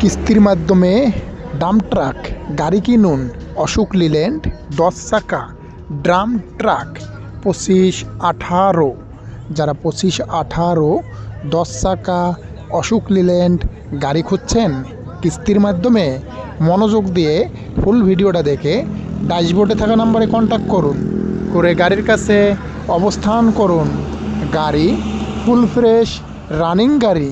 কিস্তির মাধ্যমে dump truck, গাড়ি কিনুন, অশোক লিল্যান্ড, দশ চাকা, ড্রাম ট্রাক, পঁচিশ আঠারো। যারা পঁচিশ আঠারো, দশ চাকা, অশোক লিল্যান্ড গাড়ি খুঁজছেন, কিস্তির মাধ্যমে মনোযোগ দিয়ে ফুল ভিডিওটা দেখে ড্যাশবোর্ডে থাকা নাম্বারে কন্ট্যাক্ট করুন। করে গাড়ির কাছে অবস্থান করুন। গাড়ি ফুল ফ্রেশ, রানিং গাড়ি।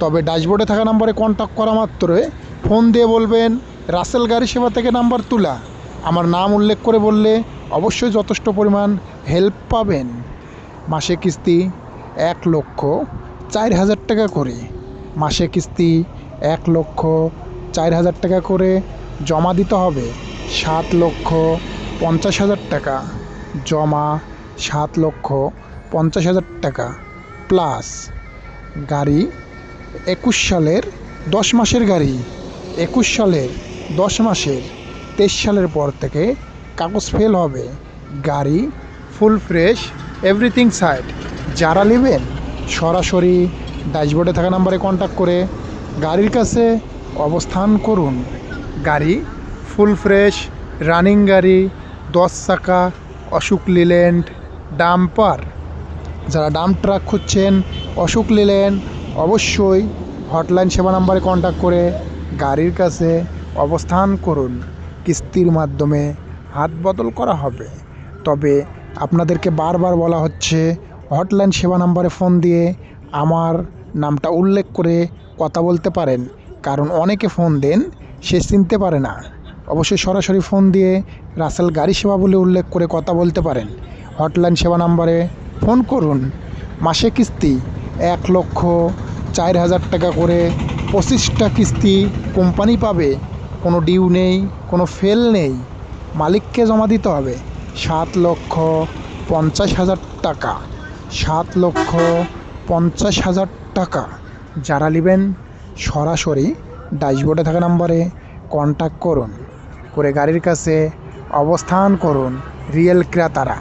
তবে ড্যাশবোর্ডে থাকা নাম্বারে কন্ট্যাক্ট করা মাত্রই ফোন দিয়ে বলবেন, রাসেল গাড়ি সেবা থেকে নাম্বার তোলা। আমার নাম উল্লেখ করে বললে অবশ্যই যথেষ্ট পরিমাণ হেল্প পাবেন। মাসে কিস্তি এক লক্ষ চার হাজার টাকা করে। মাসে কিস্তি এক লক্ষ চার হাজার টাকা করে। জমা দিতে হবে সাত লক্ষ পঞ্চাশ হাজার টাকা। জমা সাত লক্ষ পঞ্চাশ হাজার টাকা। প্লাস গাড়ি একুশ সালের দশ মাসের গাড়ি, একুশ সালের দশ মাসের, তেইশ সালের পর থেকে কাগজ ফেল হবে। গাড়ি ফুল ফ্রেশ এভরিথিং সাইড যারা নেবেন, সরাসরি ড্যাশবোর্ডে থাকা নাম্বারে কন্ট্যাক্ট করে গাড়ির কাছে অবস্থান করুন। গাড়ি ফুল ফ্রেশ রানিং গাড়ি, দশ চাকা, অশোক লিল্যান্ড ডাম্পার যারা ডাম্প ট্রাক খুঁজছেন, অশোক লিল্যান্ড অবশ্যই হটলাইন সেবা নাম্বারে কন্ট্যাক্ট করে গাড়ির কাছে অবস্থান করুন। কিস্তির মাধ্যমে হাত বদল করা হবে। তবে আপনাদেরকে বারবার বলা হচ্ছে, হটলাইন সেবা নাম্বারে ফোন দিয়ে আমার নামটা উল্লেখ করে কথা বলতে পারেন। কারণ অনেকে ফোন দেন, সে চিনতে পারে না। অবশ্যই সরাসরি ফোন দিয়ে রাসেল গাড়ি সেবা বলে উল্লেখ করে কথা বলতে পারেন। হটলাইন সেবা নাম্বারে ফোন করুন। মাসে কিস্তি এক লক্ষ চার হাজার টাকা করে পঁচিশটা কিস্তি কোম্পানি পাবে। কোনো ডিউ নেই, কোনো ফেল নেই। মালিককে জমা দিতে হবে। সাত লক্ষ পঞ্চাশ হাজার টাকা। সাত লক্ষ পঞ্চাশ হাজার টাকা। যারা নেবেন, সরাসরি ড্যাশবোর্ডে থাকা নাম্বারে কন্ট্যাক্ট করুন। করে গাড়ির কাছে অবস্থান করুন। রিয়েল ক্রেতারা।